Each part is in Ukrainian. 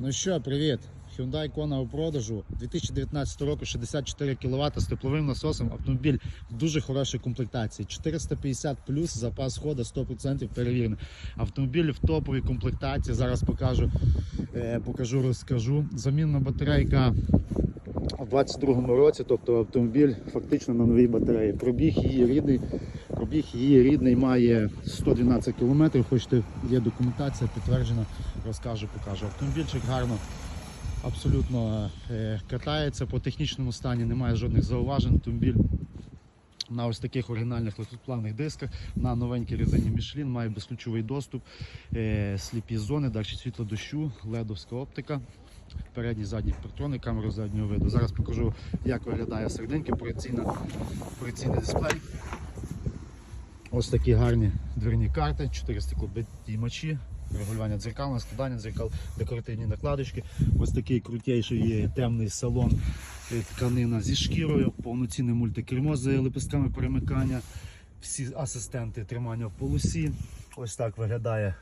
Ну що, привіт! Hyundai Kona у продажу 2019 року 64 кВт з тепловим насосом. Автомобіль в дуже хорошій комплектації. 450 плюс запас хода 100% перевірений. Автомобіль в топовій комплектації. Зараз покажу, е, покажу, розкажу. Замінна батарейка у 22-му році, тобто автомобіль фактично на новій батареї. Пробіг її рідний. Пробіг її рідний має 112 км. Хочете, є документація підтверджена, розкажу, покажу. Автомобільчик гарно абсолютно е, катається по технічному стані, немає жодних зауважень. Автомобіль на ось таких оригінальних легкосплавних дисках, на новенькій резині Michelin, має безключовий доступ, е, сліпі зони, далі світло дощу, ледовська оптика. Передній задній партрони, камеру заднього виду. Зараз покажу, як виглядає серединки, проекційна, проекційний дисплей. Ось такі гарні дверні карти, 4 стеклопідіймачі, регулювання дзеркал, складання дзеркал, декоративні накладочки. Ось такий крутейший є темний салон, е, тканина зі шкірою, повноцінне мультикермо з лепестками перемикання, всі асистенти тримання в полосі. Ось так виглядає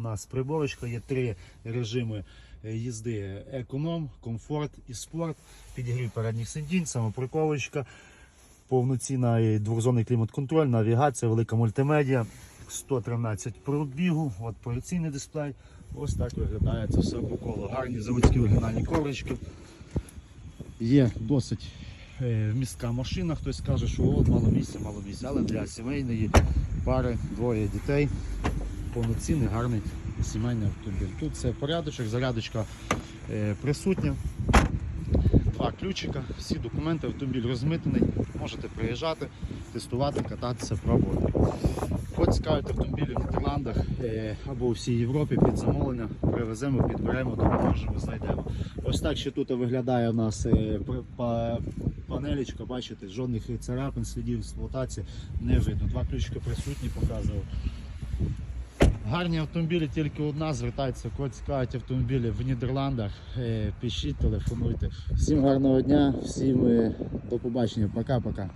у нас приборочка. Є три режими е, їзди: економ, комфорт і спорт. Підігрів передніх сидінь, самоприковочка повноцінний двохзонний клімат-контроль, навігація, велика мультимедіа, 113 пробігу, от проекційний дисплей. Ось так виглядає це все по колу. Гарні заводські оригінальні коврички. Є досить е, вмістка машина. Хтось скаже, що от мало місця, мало місця, але для сімейної пари, двоє дітей. Повноцінний, гарний сімейний автомобіль. Тут це порядочок, зарядочка е, присутня два ключика, всі документи, автомобіль розмитений, можете приїжджати, тестувати, кататися, пробувати. Хоч цікавить автомобілі в Нідерландах е, або у всій Європі під замовлення, привеземо, підберемо, допоможемо, знайдемо. Ось так ще тут виглядає у нас е, пр- па- панелечка, бачите, жодних царапин, слідів експлуатації не видно. Два ключика присутні, показував. Гарні автомобілі тільки одна, Звертається, кого цікавить автомобілі в Нідерландах. Е, Пишіть, телефонуйте. Всім гарного дня, всім е, до побачення. Пока-пока.